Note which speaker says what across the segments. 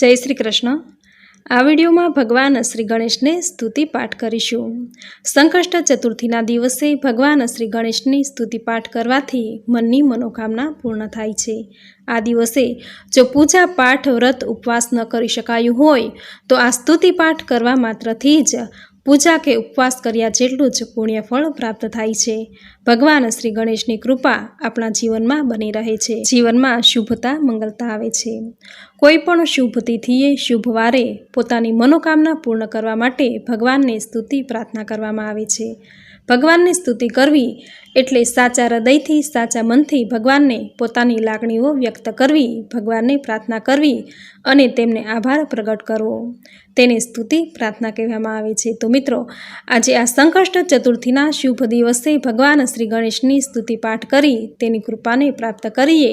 Speaker 1: જય શ્રી કૃષ્ણ. આ વિડીયોમાં ભગવાન શ્રી ગણેશને સ્તુતિ પાઠ કરીશું. સંકષ્ટ ચતુર્થીના દિવસે ભગવાન શ્રી ગણેશની સ્તુતિ પાઠ કરવાથી મનની મનોકામના પૂર્ણ થાય છે. આ દિવસે જો પૂજા પાઠ, વ્રત, ઉપવાસ ન કરી શકાયું હોય, તો આ સ્તુતિ પાઠ કરવા માત્રથી જ પૂજા કે ઉપવાસ કર્યા જેટલું જ પુણ્યફળ પ્રાપ્ત થાય છે. ભગવાન શ્રી ગણેશની કૃપા આપણા જીવનમાં બની રહે છે. જીવનમાં શુભતા મંગલતા આવે છે. કોઈ પણ શુભ તિથિએ શુભ વારે પોતાની મનોકામના પૂર્ણ કરવા માટે ભગવાનને સ્તુતિ પ્રાર્થના કરવામાં આવે છે. ભગવાનની સ્તુતિ કરવી એટલે સાચા હૃદયથી સાચા મનથી ભગવાનને પોતાની લાગણીઓ વ્યક્ત કરવી ભગવાનને પ્રાર્થના કરવી અને તેમને આભાર પ્રગટ કરવો. તેને સ્તુતિ પ્રાર્થના કહેવામાં આવે છે. તો મિત્રો આજે આ સંકષ્ટ ચતુર્થીના શુભ દિવસે ભગવાન શ્રી ગણેશની સ્તુતિ પાઠ કરી તેની કૃપાને પ્રાપ્ત કરીએ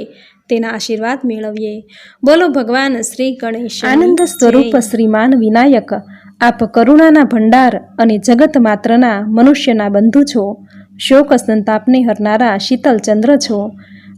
Speaker 1: તેના આશીર્વાદ મેળવીએ. બોલો ભગવાન શ્રી ગણેશ આનંદ સ્વરૂપ શ્રીમાન વિનાયક આપ કરુણાના ભંડાર અને જગત માત્રના મનુષ્યના બંધુ છો. શોક સંતાપને હરનારા શીતલ ચંદ્ર છો.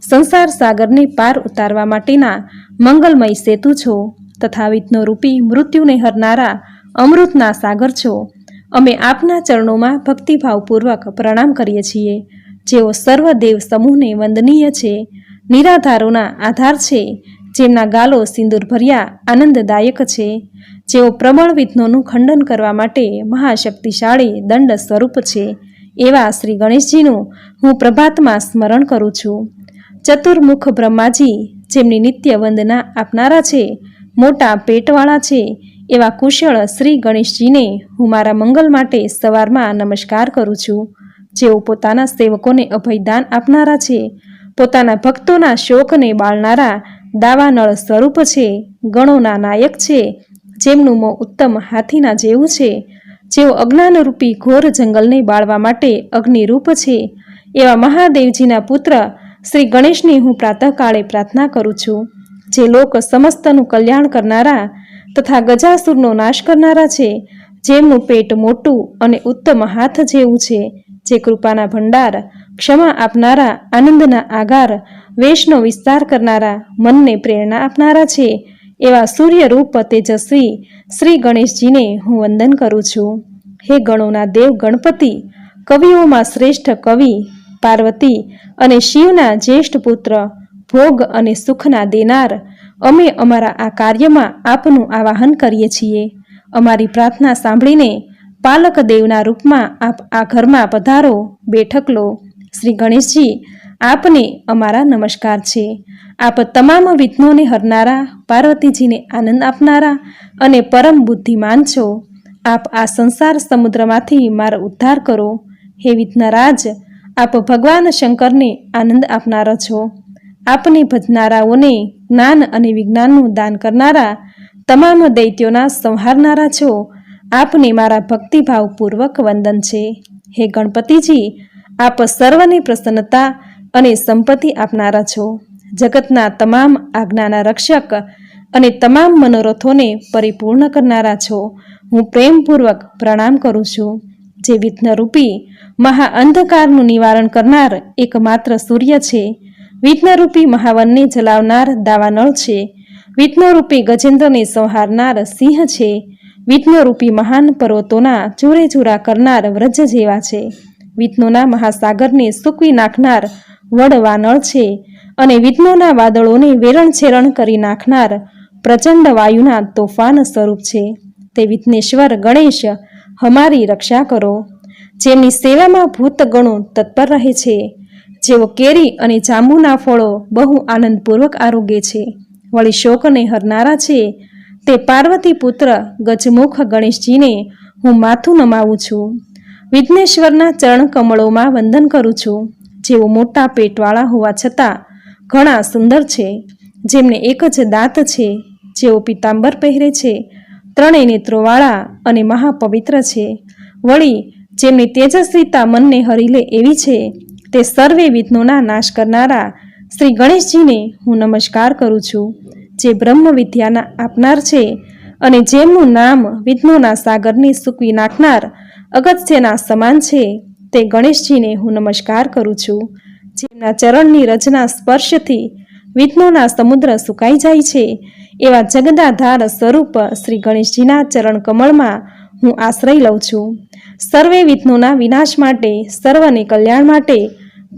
Speaker 1: સંસાર સાગરને પાર ઉતારવા માટેના મંગલમય સેતુ છો. તથા રૂપી મૃત્યુને હરનારા અમૃતના સાગર છો. અમે આપના ચરણોમાં ભક્તિભાવપૂર્વક પ્રણામ કરીએ છીએ. જેઓ સર્વદેવ સમૂહને વંદનીય છે. નિરાધારોના આધાર છે. જેમના ગાલો સિંદૂર ભર્યા આનંદદાયક છે. જેઓ પ્રબળ વિઘ્નોનું ખંડન કરવા માટે મહાશક્તિશાળી દંડ સ્વરૂપ છે, એવા શ્રી ગણેશજીનું હું પ્રભાતમાં સ્મરણ કરું છું. ચતુર્મુખ બ્રહ્માજી, જેમની નિત્ય વંદના આપનારા છે, મોટા પેટવાળા છે, એવા કુશળ શ્રી ગણેશજીને હું મારા મંગલ માટે સવારમાં નમસ્કાર કરું છું. જેઓ પોતાના સેવકોને અભયદાન આપનારા છે, પોતાના ભક્તોના શોકને બાળનારા દાવાનળ સ્વરૂપ છે, ગણોના નાયક છે જેમનું મોં ઉત્તમ હાથીના જેવું છે. જેઓ અજ્ઞાનરૂપી ઘોર જંગલને બાળવા માટે અગ્નિરૂપ છે. એવા મહાદેવજીના પુત્ર શ્રી ગણેશની હું પ્રાતઃકાળે પ્રાર્થના કરું છું. જે લોક સમસ્તનું કલ્યાણ કરનારા તથા ગજાસુરનો નાશ કરનારા છે. જેમનું પેટ મોટું અને ઉત્તમ હાથ જેવું છે. જે કૃપાના ભંડાર, ક્ષમા આપનારા, આનંદના આગાર, વેશનો વિસ્તાર કરનારા, મનને પ્રેરણા આપનારા છે. એવા સૂર્યરૂપ તેજસ્વી શ્રી ગણેશજીને હું વંદન કરું છું. હે ગણોના દેવ ગણપતિ, કવિઓમાં શ્રેષ્ઠ કવિ, પાર્વતી અને શિવના જ્યેષ્ઠ પુત્ર, ભોગ અને સુખના દેનાર, અમે અમારા આ કાર્યમાં આપનું આવાહન કરીએ છીએ. અમારી પ્રાર્થના સાંભળીને પાલક દેવના રૂપમાં આપ આ ઘરમાં પધારો, બેઠક લો. શ્રી ગણેશજી આપને અમારા નમસ્કાર છે. આપ તમામ વિઘ્નોને હરનારા, પાર્વતીજીને આનંદ આપનારા અને પરમ બુદ્ધિમાન છો. આપ આ સંસાર સમુદ્રમાંથી મારો ઉદ્ધાર કરો. હે વિઘ્નરાજ, આપ ભગવાન શંકરને આનંદ આપનારા છો. આપને ભજનારાઓને જ્ઞાન અને વિજ્ઞાનનું દાન કરનારા, તમામ દૈત્યોના સંહારનારા છો. આપને મારા ભક્તિભાવપૂર્વક વંદન છે. હે ગણપતિજી, આપ સર્વની પ્રસન્નતા અને સંપત્તિ આપનારા છો. જગતના તમામ આજ્ઞાના રક્ષક અને તમામ મનોરથોને પરિપૂર્ણ કરનારા છો. હું પ્રેમપૂર્વક પ્રણામ કરું છું. જે વિઘ્નરૂપી મહા અંધકારનું નિવારણ કરનાર એકમાત્ર સૂર્ય છે. વિઘ્નરૂપી મહાવનને જલાવનાર દાવાનળ છે. વિઘ્નરૂપી ગજેન્દ્રને સંહારનાર સિંહ છે. વિઘ્નરૂપી મહાન પર્વતોના ચૂરે ચૂરા કરનાર વ્રજ જેવા છે. વિઘ્નોના મહાસાગરને સૂકવી નાખનાર વડવાનળ છે અને વિઘ્નોના વાદળોને વેરણછેરણ કરી નાખનાર પ્રચંડ વાયુના તોફાન સ્વરૂપ છે. તે વિઘ્નેશ્વર ગણેશ હમારી રક્ષા કરો. જેમની સેવામાં ભૂતગણો તત્પર રહે છે. જેઓ કેરી અને જાંબુના ફળો બહુ આનંદપૂર્વક આરોગ્ય છે. વળી શોકને હરનારા છે. તે પાર્વતી પુત્ર ગજમુખ ગણેશજીને હું માથું નમાવું છું. વિઘ્નેશ્વરના ચરણ કમળોમાં વંદન કરું છું. જેઓ મોટા પેટવાળા હોવા છતાં ઘણા સુંદર છે. જેમને એક જ દાંત છે. જેઓ પિતાંબર પહેરે છે. ત્રણેય નેત્રોવાળા અને મહાપવિત્ર છે. વળી જેમની તેજસ્વીતા મનને હરી લે એવી છે, તે સર્વે વિઘ્નોના નાશ કરનારા શ્રી ગણેશજીને હું નમસ્કાર કરું છું. જે બ્રહ્મ વિદ્યાના આપનાર છે અને જેમનું નામ વિઘ્નોના સાગરને સૂકવી નાખનાર અગત્યના સમાન છે તે ગણેશજીને હું નમસ્કાર કરું છું. જેમના ચરણની રચના સ્પર્શથી વિઘ્નોના સમુદ્ર સુકાઈ જાય છે, એવા જગદાધાર સ્વરૂપ શ્રી ગણેશજીના ચરણ કમળમાં હું આશ્રય લઉં છું. સર્વે વિઘ્નોના વિનાશ માટે, સર્વને કલ્યાણ માટે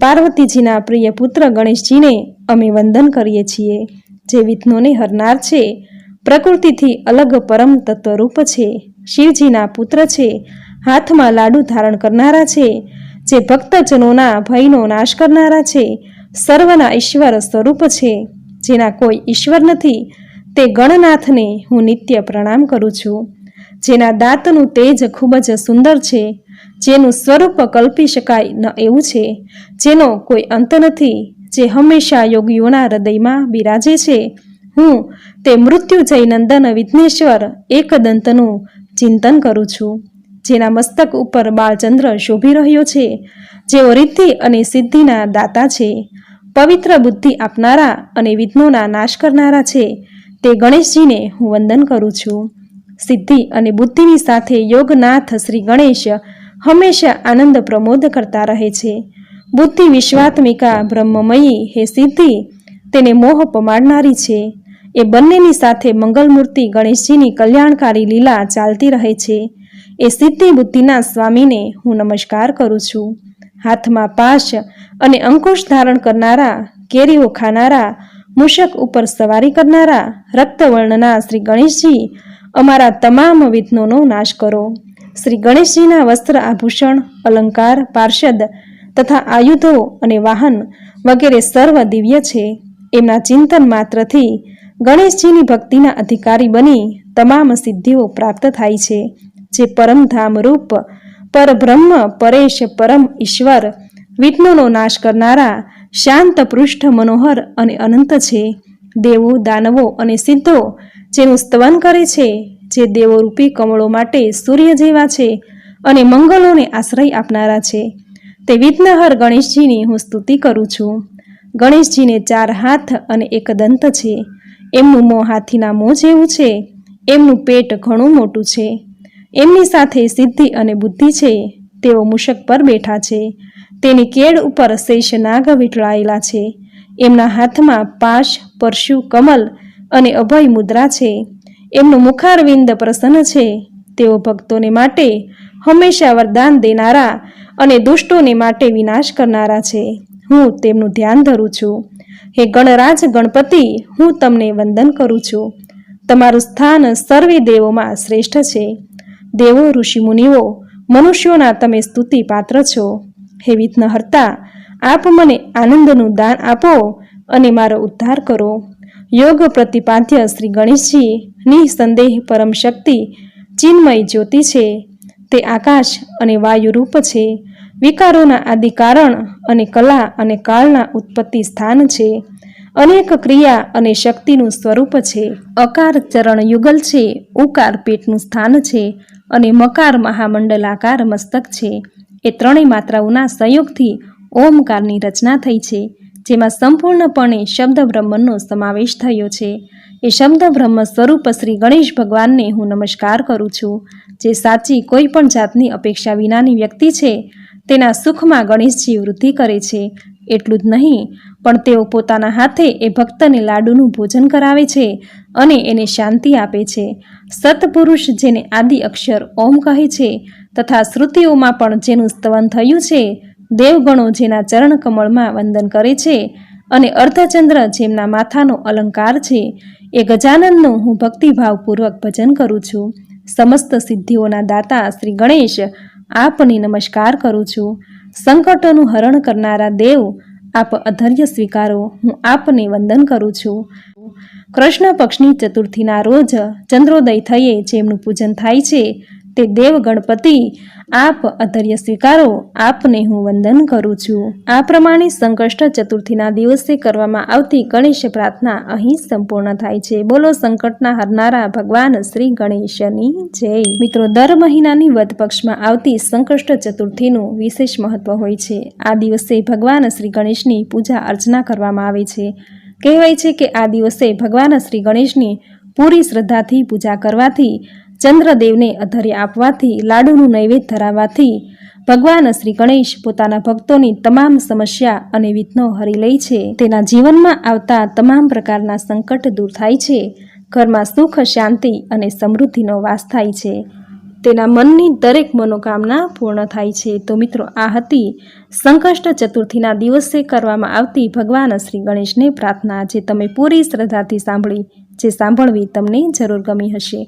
Speaker 1: પાર્વતીજીના પ્રિય પુત્ર ગણેશજીને અમે વંદન કરીએ છીએ. જે વિઘ્નોને હરનાર છે, પ્રકૃતિથી અલગ પરમ તત્વરૂપ છે. શિવજીના પુત્ર છે હાથમાં લાડુ ધારણ કરનારા છે, જે ભક્તજનોના ભયનો નાશ કરનારા છે, સર્વના ઈશ્વર સ્વરૂપ છે, જેના કોઈ ઈશ્વર નથી, તે ગણનાથને હું નિત્ય પ્રણામ કરું છું. જેના દાંતનું તેજ ખૂબ જ સુંદર છે, જેનું સ્વરૂપ કલ્પી શકાય ન એવું છે, જેનો કોઈ અંત નથી, જે હંમેશા યોગીઓના હૃદયમાં બિરાજે છે. હું તે મૃત્યુજય નંદન વિઘ્નેશ્વર એકદંતનું ચિંતન કરું છું. જેના મસ્તક ઉપર બાળચંદ્ર શોભી રહ્યો છે. જેઓ રિદ્ધિ અને સિદ્ધિના દાતા છે. પવિત્ર બુદ્ધિ આપનારા અને વિઘ્નોના નાશ કરનારા છે. તે ગણેશજીને હું વંદન કરું છું. સિદ્ધિ અને બુદ્ધિની સાથે યોગનાથ શ્રી ગણેશ હંમેશા આનંદ પ્રમોદ કરતા રહે છે. બુદ્ધિ વિશ્વાત્મિકા બ્રહ્મમયી હે સિદ્ધિ, તેને મોહ પમાડનારી છે. એ બંનેની સાથે મંગલમૂર્તિ ગણેશજીની કલ્યાણકારી લીલા ચાલતી રહે છે. એ સિદ્ધિ બુદ્ધિના સ્વામીને હું નમસ્કાર કરું છું. હાથમાં પાશ અને અંકુશ ધારણ કરનારા, કેરીઓ ખાનારા, મૂષક ઉપર સવારી કરનારા, રક્તવર્ણના શ્રી ગણેશજી, અમારા તમામ વિઘ્નોનો નાશ કરો. શ્રી ગણેશજીના વસ્ત્ર આભૂષણ, અલંકાર, પાર્ષદ તથા આયુધો અને વાહન વગેરે સર્વ દિવ્ય છે. એમના ચિંતન માત્રથી ગણેશજીની ભક્તિના અધિકારી બની તમામ સિદ્ધિઓ પ્રાપ્ત થાય છે. જે પરમધામ રૂપ પરબ્રહ્મ, પરેશ, પરમ ઈશ્વર, વિઘ્નોનો નાશ કરનારા, શાંત, પૃષ્ઠ, મનોહર અને અનંત છે. દેવો, દાનવો અને સિદ્ધો, જેનું સ્તવન કરે છે, જે દેવોરૂપી કમળો માટે સૂર્ય જેવા છે અને મંગલોને આશ્રય આપનારા છે. તે વિઘ્નહર ગણેશજીની હું સ્તુતિ કરું છું. ગણેશજીને ચાર હાથ અને એક દંત છે. એમનું મોં હાથીના મોં જેવું છે. એમનું પેટ ઘણું મોટું છે. એમની સાથે સિદ્ધિ અને બુદ્ધિ છે, તેઓ મૂષક પર બેઠા છે. તેની કેળ ઉપર શેષ નાગ વીંટળાયેલા છે. એમના હાથમાં પાશ, પરશુ, કમલ અને અભય મુદ્રા છે. એમનું મુખારવિંદ પ્રસન્ન છે. તેઓ ભક્તોને માટે હંમેશા વરદાન દેનારા અને દુષ્ટોને માટે વિનાશ કરનારા છે. હું તેમનું ધ્યાન ધરું છું. હે ગણરાજ ગણપતિ, હું તમને વંદન કરું છું. તમારું સ્થાન સર્વે દેવોમાં શ્રેષ્ઠ છે. દેવો, ઋષિમુનિઓ, મનુષ્યોના તમે સ્તુતિ પાત્ર છો. હે વિઘ્નહર્તા, આપ મને આનંદનું દાન આપો અને મારો ઉદ્ધાર કરો. યોગ પ્રતિપાદ્ય શ્રી ગણેશજી, નિસંદેહ પરમ શક્તિ, ચિન્મય જ્યોતિ છે. તે આકાશ અને વાયુ રૂપ છે. વિકારોના આદિ કારણ અને કલા અને કાળના ઉત્પત્તિ સ્થાન છે. અનેક ક્રિયા અને શક્તિનું સ્વરૂપ છે. અકાર ચરણ યુગલ છે, ઉકાર પેટનું સ્થાન છે અને મકાર મહામંડલાકાર મસ્તક છે. એ ત્રણેય માત્રાઓના સંયોગથી ઓમકારની રચના થઈ છે, જેમાં સંપૂર્ણપણે શબ્દ બ્રહ્મનો સમાવેશ થયો છે. એ શબ્દ બ્રહ્મ સ્વરૂપ શ્રી ગણેશ ભગવાનને હું નમસ્કાર કરું છું. જે સાચી કોઈ પણ જાતની અપેક્ષા વિનાની વ્યક્તિ છે, તેના સુખમાં ગણેશજી વૃદ્ધિ કરે છે. એટલું જ નહીં, પણ તેઓ પોતાના હાથે એ ભક્તને લાડુનું ભોજન કરાવે છે અને એને શાંતિ આપે છે. સત્પુરુષ જેને આદિ અક્ષર ઓમ કહે છે તથા શ્રુતિઓમાં પણ જેનું સ્તવન થયું છે, દેવગણો જેના ચરણ કમળમાં વંદન કરે છે અને અર્ધચંદ્ર જેમના માથાનો અલંકાર છે, એ ગજાનંદનું હું ભક્તિભાવપૂર્વક ભજન કરું છું. સમસ્ત સિદ્ધિઓના દાતા શ્રી ગણેશ આપને નમસ્કાર કરું છું. સંકટોનું હરણ કરનારા દેવ, આપ અધર્ય સ્વીકારો, હું આપને વંદન કરું છું. કૃષ્ણ પક્ષની ચતુર્થીના રોજ ચંદ્રોદય થયે જેમનું પૂજન થાય છે તે દેવ ગણપતિ, આપ અધર્ય સ્વીકારો, આપને હું વંદન કરું છું. આ પ્રમાણે સંકષ્ટ ચતુર્થીના દિવસે કરવામાં આવતી ગણેશ પ્રાર્થના અહીં સંપૂર્ણ થાય છે. બોલો સંકટના હરનારા ભગવાન શ્રી ગણેશની જય. મિત્રો, દર મહિનાની વધ પક્ષમાં આવતી સંકષ્ટ ચતુર્થીનું વિશેષ મહત્વ હોય છે. આ દિવસે ભગવાન શ્રી ગણેશની પૂજા અર્ચના કરવામાં આવે છે. કહેવાય છે કે આ દિવસે ભગવાન શ્રી ગણેશની પૂરી શ્રદ્ધાથી પૂજા કરવાથી ચંદ્રદેવને અધર્ય આપવાથી, લાડુનું નૈવેદ્ય ધરાવવાથી ભગવાન શ્રી ગણેશ પોતાના ભક્તોની તમામ સમસ્યા અને વિઘ્નો હરી લે છે. તેના જીવનમાં આવતા તમામ પ્રકારના સંકટ દૂર થાય છે. ઘરમાં સુખ, શાંતિ અને સમૃદ્ધિનો વાસ થાય છે. તેના મનની દરેક મનોકામના પૂર્ણ થાય છે. તો મિત્રો, આ હતી સંકષ્ટ ચતુર્થીના દિવસે કરવામાં આવતી ભગવાન શ્રી ગણેશને પ્રાર્થના, જે તમે પૂરી શ્રદ્ધાથી સાંભળી, જે સાંભળવી તમને જરૂર ગમી હશે.